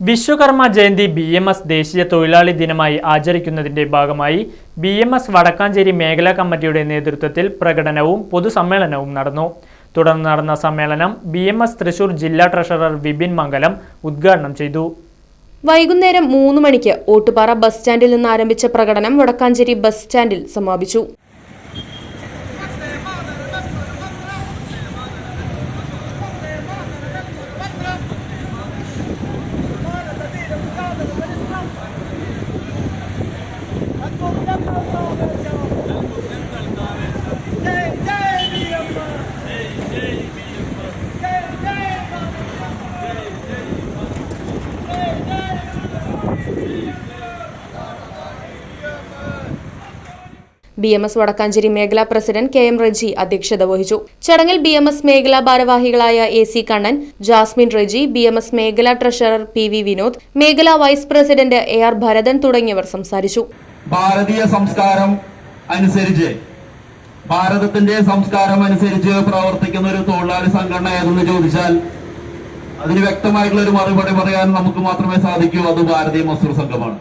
Vishwakarma Jayanti B M S ദേശീയ തൊഴിലാളി ദിനമായി ആചരിക്കുന്നതിന്റെ ഭാഗമായി ബി എം എസ് വടക്കാഞ്ചേരി മേഖലാ കമ്മിറ്റിയുടെ നേതൃത്വത്തിൽ പ്രകടനവും പൊതുസമ്മേളനവും നടന്നു. തുടർന്ന് നടന്ന സമ്മേളനം ബി എം എസ് തൃശൂർ ജില്ലാ ട്രഷറർ വിപിൻ മംഗലം ഉദ്ഘാടനം ചെയ്തു. വൈകുന്നേരം മൂന്ന് മണിക്ക് ഓട്ടുപാറ ബസ് സ്റ്റാൻഡിൽ നിന്ന് ആരംഭിച്ച പ്രകടനം വടക്കാഞ്ചേരി ബസ് സ്റ്റാൻഡിൽ സമാപിച്ചു. ബി എം എസ് വടക്കാഞ്ചേരി മേഖലാ പ്രസിഡന്റ് കെ എം റജി അധ്യക്ഷത വഹിച്ചു. ചടങ്ങിൽ ബി എം എസ് മേഖലാ ഭാരവാഹികളായ A C Kannan Jasmine Reji B M S മേഖലാ ട്രഷറർ പി വി വിനോദ് മേഖലാ vice president A R Bharathan തുടങ്ങിയവർ സംസാരിച്ചു. ഭാരതീയ സംസ്കാരം അനുസരിച്ച് ഭാരതത്തിന്റെ സംസ്കാരം അനുസരിച്ച് പ്രവർത്തിക്കുന്ന ഒരു തൊഴിലാളി സംഘടന ഏതെന്ന് ചോദിച്ചാൽ അതിന് വ്യക്തമായിട്ടുള്ള ഒരു മറുപടി പറയാൻ നമുക്ക് മാത്രമേ സാധിക്കൂ. അത് ഭാരതീയ മസൂർ സംഘമാണ്.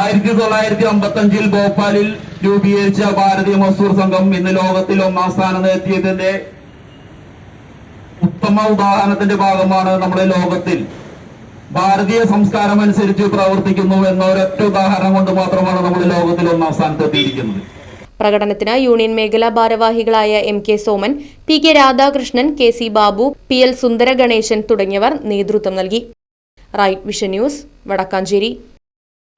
ആയിരത്തി തൊള്ളായിരത്തി അമ്പത്തി അഞ്ചിൽ ഭോപ്പാലിൽ രൂപീകരിച്ച ഭാരതീയ മസൂർ സംഘം ഇന്ന് ലോകത്തിൽ ഒന്നാം സ്ഥാനം എത്തിയതിന്റെ ഉത്തമ ഉദാഹരണത്തിന്റെ ഭാഗമാണ് നമ്മുടെ ലോകത്തിൽ. ഭാരതീയ സംസ്കാരം അനുസരിച്ച് പ്രവർത്തിക്കുന്നു എന്ന ഒരൊറ്റ ഉദാഹരണം കൊണ്ട് മാത്രമാണ് നമ്മുടെ ലോകത്തിൽ ഒന്നാം സ്ഥാനത്ത് എത്തിയിരിക്കുന്നത്. പ്രകടനത്തിന് യൂണിയൻ മേഖലാ ഭാരവാഹികളായ M K Soman P K Radhakrishnan K C Babu P L Sundara Ganesan തുടങ്ങിയവർ നേതൃത്വം നൽകി. Right vision news Vadakkanchery.